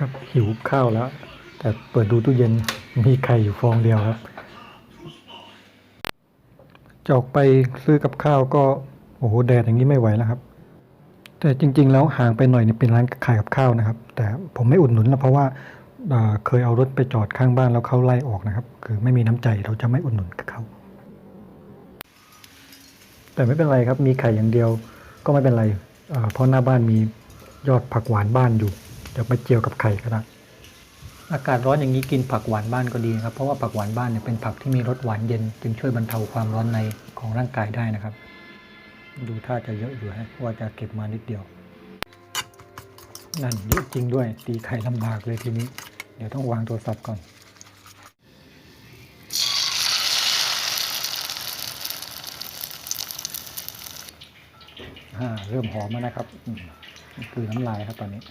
ครับหิวข้าวแล้ว แต่เปิดดูตู้เย็นมีไข่อยู่ฟองเดียวครับจะออกไปซื้อกับข้าวก็โอ้โหแดดอย่างนี้ไม่ไหวแล้วครับ แต่จริง ๆ แล้วห่างไปหน่อยเนี่ยเป็นร้านขายกับข้าวนะครับ แต่ผมไม่อุดหนุนนะเพราะว่าเอ่อเคยเอารถไปจอดข้างบ้านแล้วเขาไล่ออกนะครับ คือไม่มีน้ำใจเราจะไม่อุดหนุนกับเขาแต่ไม่เป็นไรครับ มีไข่อย่างเดียวก็ไม่เป็นไรเเพราะหน้าบ้านมียอดผักหวานบ้านอยู่ เดี๋ยวไปเจียวกับไข่ก็ได้อากาศร้อนอย่างนี้กินผักหวานบ้านก็ดีนะครับ เพราะว่าผักหวานบ้านเนี่ยเป็นผักที่มีรสหวานเย็น จึงช่วยบรรเทาความร้อนในของร่างกายได้นะครับ ดูท่าจะเยอะอยู่ฮะว่าจะเก็บมานิดเดียว นั่นเยอะจริงด้วย ตีไข่ลำบากเลยทีนี้ เดี๋ยวต้องวางโทรศัพท์ก่อนอ่าเริ่มหอมแล้วนะครับ คือน้ำลายครับตอนนี้